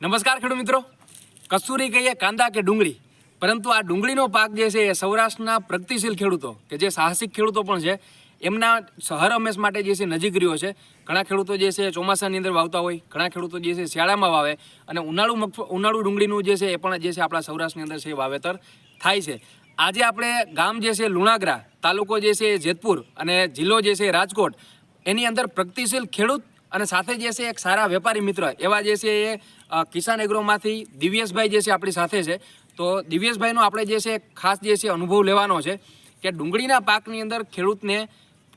નમસ્કાર ખેડૂત મિત્રો. કસ્તુરી કહીએ કાંદા કે ડુંગળી? પરંતુ આ ડુંગળીનો પાક જે છે એ સૌરાષ્ટ્રના પ્રગતિશીલ ખેડૂતો, કે જે સાહસિક ખેડૂતો પણ છે, એમના હર હંમેશ માટે જે છે નજીક રહ્યો છે. ઘણા ખેડૂતો જે છે ચોમાસાની અંદર વાવતા હોય, ઘણા ખેડૂતો જે છે શિયાળામાં વાવે અને ઉનાળુ મગફ ઉનાળુ ડુંગળીનું જે છે એ પણ જે છે આપણા સૌરાષ્ટ્રની અંદર છે વાવેતર થાય છે. આજે આપણે ગામ જે છે લુણાગરા તાલુકો જે છે જેતપુર અને જિલ્લો જે છે રાજકોટ, એની અંદર પ્રગતિશીલ ખેડૂત અને સાથે જે છે એક સારા વેપારી મિત્ર, એવા જે છે એ કિસાન એગ્રોમાંથી દિવ્યેશભાઈ જે છે આપણી સાથે છે. તો દિવ્યેશભાઈનો આપણે જે છે ખાસ જે છે અનુભવ લેવાનો છે કે ડુંગળીના પાકની અંદર ખેડૂતને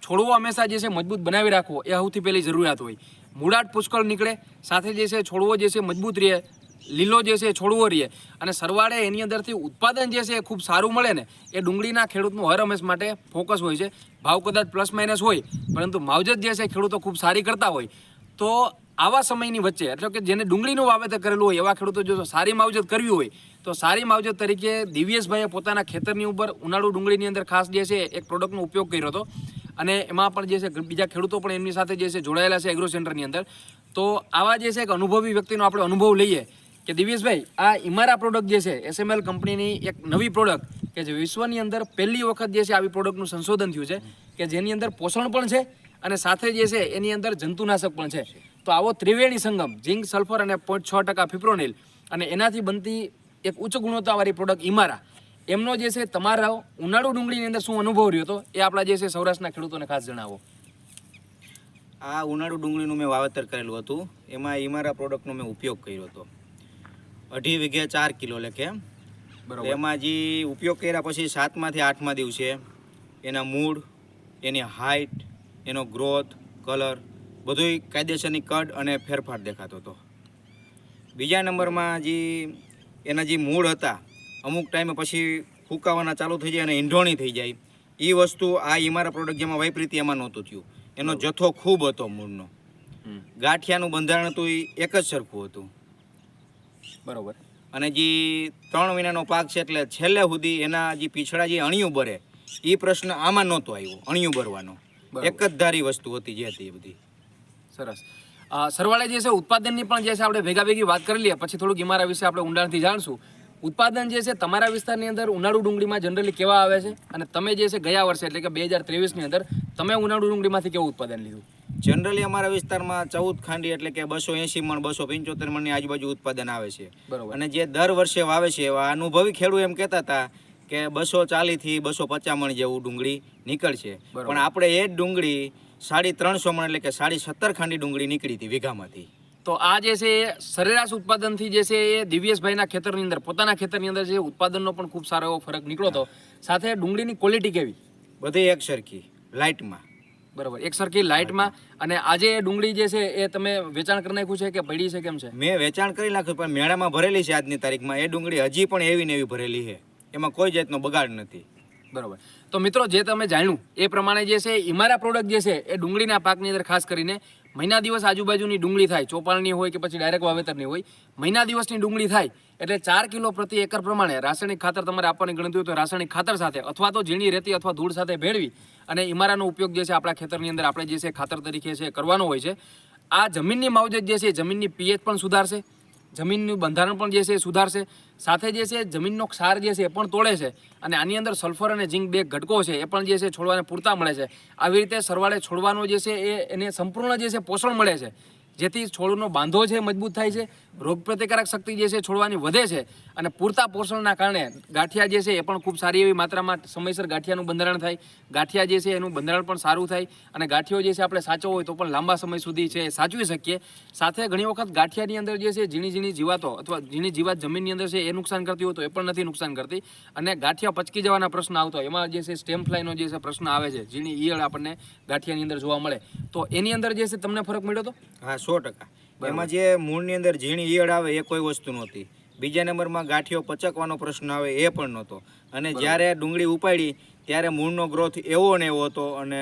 છોડવો હંમેશા જે છે મજબૂત બનાવી રાખવો એ સૌથી પહેલી જરૂરિયાત હોય. મૂળાટ પુષ્કળ નીકળે, સાથે જે છે છોડવો જે છે મજબૂત રહે લીલો જે છે એ છોડવો રહીએ અને સરવાળે એની અંદરથી ઉત્પાદન જે છે એ ખૂબ સારું મળે ને, એ ડુંગળીના ખેડૂતનું હર હંમેશ માટે ફોકસ હોય છે. ભાવ કદાચ પ્લસ માઇનસ હોય, પરંતુ માવજત જે છે ખેડૂતો ખૂબ સારી કરતા હોય. તો આવા સમયની વચ્ચે, એટલે કે જેને ડુંગળીનું વાવેતર કરેલું હોય, એવા ખેડૂતો જો સારી માવજત કરવી હોય, તો સારી માવજત તરીકે દિવ્યેશભાઈએ પોતાના ખેતરની ઉપર ઉનાળુ ડુંગળીની અંદર ખાસ જે છે એક પ્રોડક્ટનો ઉપયોગ કર્યો હતો. અને એમાં પણ જે છે બીજા ખેડૂતો પણ એમની સાથે જે છે જોડાયેલા છે એગ્રો સેન્ટરની અંદર. તો આવા જે છે એક અનુભવી વ્યક્તિનો આપણે અનુભવ લઈએ. કે દિવ્યેશભાઈ, આ ઇમારા પ્રોડક્ટ જે છે એસએમએલ કંપનીની એક નવી પ્રોડક્ટ કે જે વિશ્વની અંદર પહેલી વખત જે છે આવી પ્રોડક્ટનું સંશોધન થયું છે, કે જેની અંદર પોષણ પણ છે અને સાથે જે છે એની અંદર જંતુનાશક પણ છે. તો આવો ત્રિવેણી સંગમ, ઝિંક, સલ્ફર અને પોઈન્ટ છ ટકા ફિપ્રોનિલ અને એનાથી બનતી એક ઉચ્ચ ગુણવત્તાવાળી પ્રોડક્ટ ઇમારા એમનો જે છે તમારા ઉનાળુ ડુંગળીની અંદર શું અનુભવ રહ્યો હતો? એ આપણા જે છે સૌરાષ્ટ્રના ખેડૂતોને ખાસ જણાવો. આ ઉનાળુ ડુંગળીનું મેં વાવેતર કરેલું હતું. એમાં ઈમારા પ્રોડક્ટનો મેં ઉપયોગ કર્યો હતો. અઢી વીઘે ચાર કિલો લેખે. બરાબર. એમાં જે ઉપયોગ કર્યા પછી સાતમાંથી આઠમા દિવસે એના મૂળ એની હાઇટ એનો ગ્રોથ કલર બધુંય કાયદેસરની કડ અને ફેરફાર દેખાતો હતો. બીજા નંબરમાં જે એના જે મૂળ હતા અમુક ટાઈમે પછી ફૂંકાવાના ચાલુ થઈ જાય અને ઈંઢોણી થઈ જાય. એ વસ્તુ આ ઈમારા પ્રોડક્ટ જેમાં વાપરી હતી એમાં નહોતું થયું. એનો જથ્થો ખૂબ હતો મૂળનો. ગાંઠિયાનું બંધારણ હતું એ એક જ સરખું હતું. બરોબર. અને જે ત્રણ મહિનાનો પાક છે એટલે છેલ્લે સુધી એના જે પીછડા જે અણિયું બરે એ પ્રશ્ન આમાં નહોતો આવ્યો અણિયું બરવાનો. એક જ ધારી વસ્તુ હતી જે હતી એ બધી. સરસ. સરવાળે જે છે ઉત્પાદનની પણ જે છે આપણે ભેગા ભેગી વાત કરી લઈએ પછી થોડુંક ઇમારા વિશે આપણે ઊંડાણથી જાણશું. ઉત્પાદન જે છે તમારા વિસ્તારની અંદર ઉનાળુ ડુંગળીમાં જનરલી કેવા આવે છે? અને તમે જે છે ગયા વર્ષે એટલે કે બે હજાર ત્રેવીસની અંદર તમે ઉનાળુ ડુંગળીમાંથી કેવું ઉત્પાદન લીધું? જનરલી અમારા વિસ્તારમાં ચૌદ ખાંડી એટલે કે બસો એંસી મણ બસો પંચોતેર મણની આજુબાજુ ઉત્પાદન આવે છે. બરાબર. અને જે દર વર્ષે વાવે છે એવા અનુભવી ખેડૂત એમ કહેતા હતા કે બસો ચાલીસથી બસો પચાસ મણ જેવું ડુંગળી નીકળશે. પણ આપણે એ જ ડુંગળી સાડી ત્રણસો મણ એટલે કે સાડી સત્તર ખાંડી ડુંગળી નીકળી હતી વીઘામાંથી. તો આ જે છે એ સરેરાશ ઉત્પાદનથી જે છે એ દિવ્યેશભાઈના ખેતરની અંદર પોતાના ખેતરની અંદર જે ઉત્પાદનનો પણ ખૂબ સારો એવો ફરક નીકળ્યો હતો. સાથે ડુંગળીની ક્વોલિટી કેવી? બધી એક સરખી લાઇટમાં બરોબર. એક સરખી લાઇટમાં અને આજે એ ડુંગળી જે છે એ તમે વેચાણ કરી નાખ્યું છે કે પડી છે કેમ છે? મેં વેચાણ કરી નાખ્યું પણ મેળામાં ભરેલી છે આજની તારીખમાં. એ ડુંગળી હજી પણ એવી ને એવી ભરેલી છે. એમાં કોઈ જાતનો બગાડ નથી. બરોબર. તો મિત્રો જે તમે જાણ્યું એ પ્રમાણે જે છે ઇમારા પ્રોડક્ટ જે છે એ ડુંગળીના પાકની અંદર ખાસ કરીને મહિના દિવસ આજુબાજુની ડુંગળી થાય ચોપાળની હોય કે પછી ડાયરેક્ટ વાવેતરની હોય, મહિના દિવસની ડુંગળી થાય એટલે ચાર કિલો પ્રતિ એકર પ્રમાણે રાસાયણિક ખાતર તમારે આપવાની ગણતરી હોય તો રાસાયણિક ખાતર સાથે અથવા તો ઝીણી રેતી અથવા ધૂળ સાથે ભેળવી અને ઇમારાનો ઉપયોગ જે છે આપણા ખેતરની અંદર આપણે જે છે ખાતર તરીકે છે કરવાનો હોય છે. આ જમીનની માવજત જે છે જમીનની પીએચ પણ સુધારશે. જમીનનું બંધારણ પણ જે છે એ સુધારશે, સાથે જે છે જમીનનો ક્ષાર જે છે એ પણ તોડે છે અને આની અંદર સલ્ફર અને ઝીંક બે ઘટકો છે એ પણ જે છે છોડવાને પૂરતા મળે છે. આવી રીતે સરવાળે છોડવાનો જે છે એ એને સંપૂર્ણ જે છે પોષણ મળે છે. જેથી છોડનો બાંધો છે મજબૂત થાય છે રોગ પ્રતિકારક શક્તિ જે છે છોડવાની વધે છે અને પૂરતા પોષણના કારણે ગાંઠિયા જે છે એ પણ ખૂબ સારી એવી માત્રામાં સમયસર ગાંઠિયાનું બંધારણ થાય. ગાંઠિયા જે છે એનું બંધારણ પણ સારું થાય અને ગાંઠિયો જે છે આપણે સાચવો હોય તો પણ લાંબા સમય સુધી છે સાચવી શકીએ. સાથે ઘણી વખત ગાંઠિયાની અંદર જે છે ઝીણી ઝીણી જીવાતો અથવા ઝીણી જીવાત જમીનની અંદર છે એ નુકસાન કરતી હોય તો એ પણ નથી નુકસાન કરતી. અને ગાંઠિયા પચકી જવાના પ્રશ્ન આવતો એમાં જે છે સ્ટેમ ફ્લાયનો જે છે પ્રશ્ન આવે છે, ઝીણી ઈયળ આપણને ગાંઠિયાની અંદર જોવા મળે. તો એની અંદર જે છે તમને ફરક મળ્યો તો? હા સો ટકા. એમાં જે મૂળની અંદર ઝીણી ઈયળ આવે એ કોઈ વસ્તુ નહોતી. બીજા નંબરમાં ગાંઠિયો પચકવાનો પ્રશ્ન આવે એ પણ નહોતો. અને જ્યારે ડુંગળી ઉપાડી ત્યારે મૂળનો ગ્રોથ એવો ને એવો હતો અને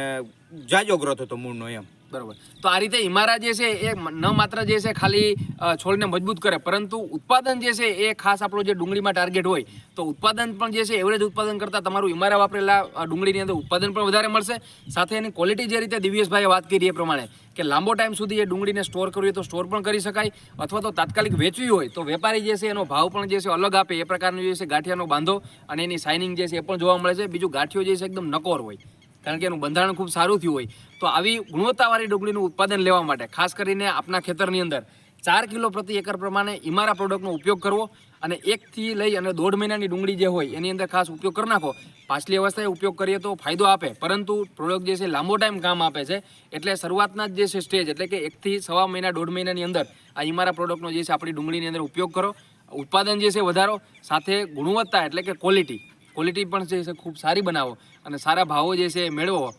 જાજો ગ્રોથ હતો મૂળનો એમ. બરોબર. તો આ રીતે ઇમારા જે છે એ ન માત્ર જે છે ખાલી છોડને મજબૂત કરે, પરંતુ ઉત્પાદન જે છે એ ખાસ આપણો જે ડુંગળીમાં ટાર્ગેટ હોય, તો ઉત્પાદન પણ જે છે એવરેજ ઉત્પાદન કરતાં તમારું ઇમારા વાપરેલા ડુંગળીની અંદર ઉત્પાદન પણ વધારે મળશે. સાથે એની ક્વોલિટી જે રીતે દિવ્યેશભાઈએ વાત કરી એ પ્રમાણે, કે લાંબો ટાઈમ સુધી એ ડુંગળીને સ્ટોર કરવી તો સ્ટોર પણ કરી શકાય, અથવા તો તાત્કાલિક વેચવી હોય તો વેપારી જે છે એનો ભાવ પણ જે છે અલગ આપે, એ પ્રકારનું જે છે ગાંઠિયાનો બાંધો અને એની સાઇનિંગ જે છે એ પણ જોવા મળે છે. બીજું ગાંઠિયો જે છે એકદમ નકોર હોય. કારણ કે એનું બંધારણ ખૂબ સારું થયું હોય, તો આવી ગુણવત્તાવાળી ડુંગળીનું ઉત્પાદન લેવા માટે, ખાસ કરીને આપના ખેતરની અંદર, ચાર કિલો પ્રતિ એકર પ્રમાણે ઇમારા પ્રોડક્ટનો ઉપયોગ કરવો અને એકથી લઈ અને દોઢ મહિનાની ડુંગળી જે હોય, એની અંદર ખાસ ઉપયોગ કરી નાખો. પાછલી અવસ્થાએ ઉપયોગ કરીએ તો ફાયદો આપે, પરંતુ પ્રોડક્ટ જે છે લાંબો ટાઈમ કામ આપે છે. એટલે શરૂઆતના જ જે છે સ્ટેજ, એટલે કે એકથી સવા મહિના, દોઢ મહિનાની અંદર આ ઇમારા પ્રોડક્ટનો જે છે આપણી ડુંગળીની અંદર ઉપયોગ કરો. ઉત્પાદન જે છે વધારો, સાથે ગુણવત્તા, એટલે કે ક્વોલિટી ક્વોલિટી પણ છે ખૂબ સારી બનાવો અને સારા ભાવો જે છે એ મેળવો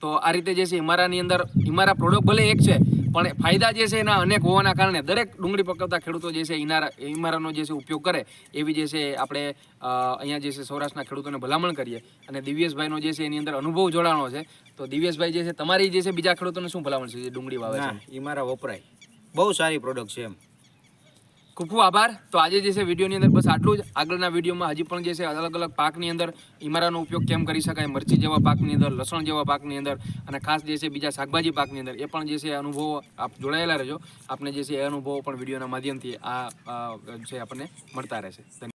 તો આ રીતે જે છે હિમારાની અંદર ઇમારા પ્રોડક્ટ ભલે એક છે પણ ફાયદા જે છે એના અનેક હોવાના કારણે દરેક ડુંગળી પકવતા ખેડૂતો જે છે ઇનારા ઇમારાનો જે છે ઉપયોગ કરે એવી જે છે આપણે અહીંયા જે છે સૌરાષ્ટ્રના ખેડૂતોને ભલામણ કરીએ અને દિવ્યેશભાઈનો જે છે એની અંદર અનુભવ જોડાણો છે તો દિવ્યેશભાઈ જે છે તમારી જે છે બીજા ખેડૂતોને શું ભલામણ છે જે ડુંગળી વાવે છે ના વપરાય બહુ સારી પ્રોડક્ટ છે એમ ખૂબ ખૂબ આભાર. તો આજે જે છે વિડીયોની અંદર બસ આટલું જ. આગળના વિડીયોમાં હજી પણ જે છે અલગ અલગ પાકની અંદર ઇમારાનો ઉપયોગ કેમ કરી શકાય, મરચી જેવા પાકની અંદર, લસણ જેવા પાકની અંદર અને ખાસ જે છે બીજા શાકભાજી પાકની અંદર, એ પણ જે છે અનુભવો આપ જોડાયેલા રહેજો. આપને જે છે એ અનુભવો પણ વિડીયોના માધ્યમથી આ જે આપણને મળતા રહેશે.